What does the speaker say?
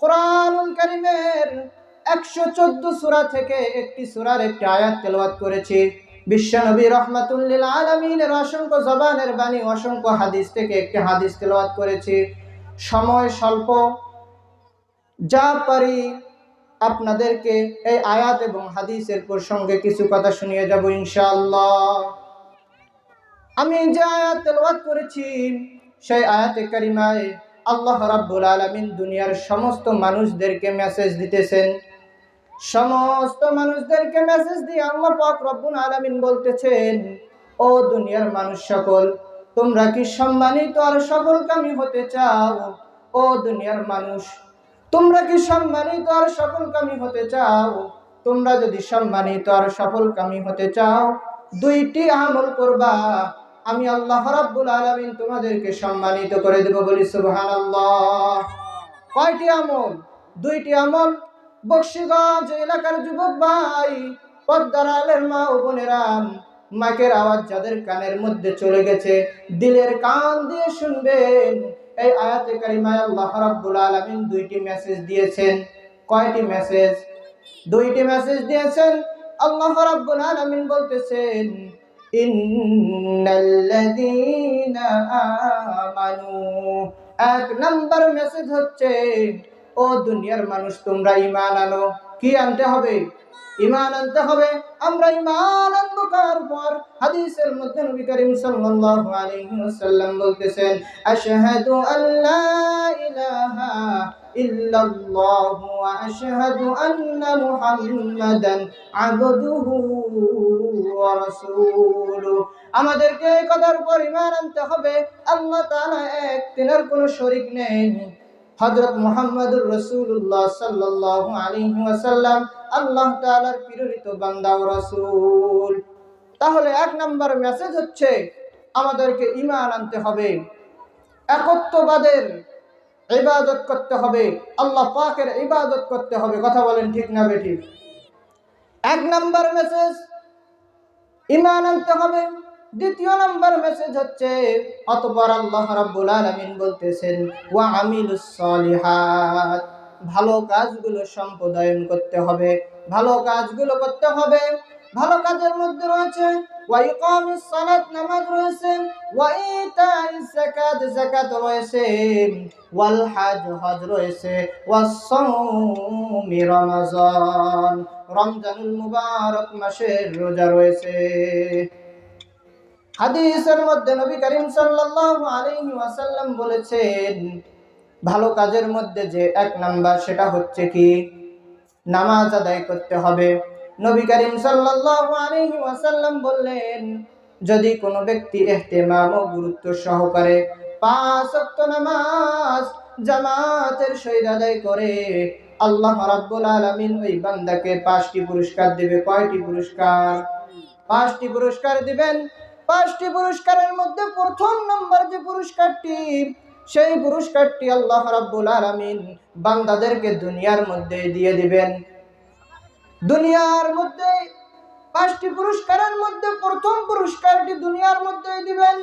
কোরআনুল কারিমের একশো চোদ্দ সুরা থেকে একটি সুরার একটি আয়াত তেলাওয়াত করেছি। বিশ্বনবী রহমাতুল্লিল আলমিনের অসংখ্য জবানের বাণী, অসংখ্য হাদিস থেকে একটি হাদিস তেলাওয়াত করেছি। সময় স্বল্প, যা পারি আপনাদেরকে এই আয়াত এবং হাদিসের প্রসঙ্গে কিছু কথা শুনিয়ে যাব ইনশাআল্লাহ। আমি যে আয়াত তেলাওয়াত করেছি, সেই আয়াতে কারিমায় আল্লাহ রাব্বুল আলামিন দুনিয়ার সমস্ত মানুষদেরকে মেসেজ দিতেছেন। সমস্ত মানুষদেরকে মেসেজ দিয়ে আল্লাহ পাক রব্বুল আলামিন বলতেছেন, ও দুনিয়ার মানুষ সকল, তোমরা কি সম্মানিত আর সফলকামী হতে চাও? ও দুনিয়ার মানুষ, তোমরা কি সম্মানিত আর সফলকামী হতে চাও? তোমরা যদি সম্মানিত আর সফলকামী হতে চাও, দুইটি আমল করবা। আমি আল্লাহ রাব্বুল আলামিন তোমাদেরকে সম্মানিত করে দেব বলি সুবহানাল্লাহ। কয়টি আমল? দুইটি আমল। বক্সিগঞ্জ এলাকার যুবক ভাই, পদ্মার আলের মা ও বোনেরা মাইকের আওয়াজ যাদের কানের মধ্যে চলে গেছে, দিলের কান দিয়ে শুনবেন। এই আয়াতে কারিমায় আল্লাহ রাব্বুল আলামিন দুইটি মেসেজ দিয়েছেন। কয়টি মেসেজ দুইটি মেসেজ দিয়েছেন। আল্লাহ রাব্বুল আলামিন বলতেছেন এক নাম্বার মেসেজ হচ্ছে, ও দুনিয়ার মানুষ, তোমরা ঈমান আনো। কি আনতে হবে? ঈমান আনতে হবে। আমরা ঈমান আনব কার পর হাদিসের মধ্যে নবী করিম সাল্লাল্লাহু আলাইহি ওয়াসাল্লাম বলতেছেন, আশহাদু আল্লা ইলাহা ইল্লাল্লাহ ওয়া আশহাদু আন্না মুহাম্মাদান আবদুহু আমাদেরকে এই কথার উপর ঈমান আনতে হবে। আল্লাহ এক তিনার কোনো শরিক নেই। হযরত মুহাম্মদুর রাসূলুল্লাহ সাল্লাল্লাহু আলাইহি ওয়াসাল্লাম আল্লাহ তাআলার প্রেরিত বান্দা রাসূল। তাহলে এক নাম্বার মেসেজ হচ্ছে, আমাদেরকে ইমান আনতে হবে। একত্ববাদের ইবাদত করতে হবে। আল্লাহ পাকের ইবাদত করতে হবে। কথা বলেন ঠিক না বেঠিক? এক নম্বর মেসেজ ইমান আনতে হবে। দ্বিতীয় নম্বর মেসেজ হচ্ছে, অতপর আল্লাহ রাব্বুল আলামিন বলতেছেন, ওয়া আমিলুস সলিহাত। ভালো কাজগুলো সম্পাদন করতে হবে, ভালো কাজগুলো করতে হবে। ভালো কাজের মধ্যে রয়েছে, ওয়া ইকামিস সালাত, নামাজ রয়েছে। ওয়াল রয়েছে। মাসের রোজা রয়েছে। হাদিসের মধ্যে নবী করিম সাল্লাল্লাহু বলেছেন, ভালো কাজের মধ্যে যে এক নাম্বার সেটা হচ্ছে কি? নামাজ আদায় করতে হবে। নবী করিম সাল্লাল্লাহু ওয়াসাল্লাম বললেন যদি কোনো ব্যক্তি ইহতিমাম ও গুরুত্ব সহকারে পাঁচ ওয়াক্ত নামাজ জামাতের সহিত আদায় করে, আল্লাহ রাব্বুল আলামিন ওই বান্দাকে পাঁচটি পুরস্কার দেবে। কয়টি পুরস্কার? পাঁচটি পুরস্কার দিবেন। পাঁচটি পুরস্কারের মধ্যে প্রথম নম্বর যে পুরস্কারটি, সেই পুরস্কারটি আল্লাহ রাব্বুল আলামিন বান্দাদেরকে দুনিয়ার মধ্যে দিয়ে দিবেন। দুনিয়ার মধ্যে পাঁচটি পুরস্কারের মধ্যে প্রথম পুরস্কারটি দুনিয়ার মধ্যে দিবেন।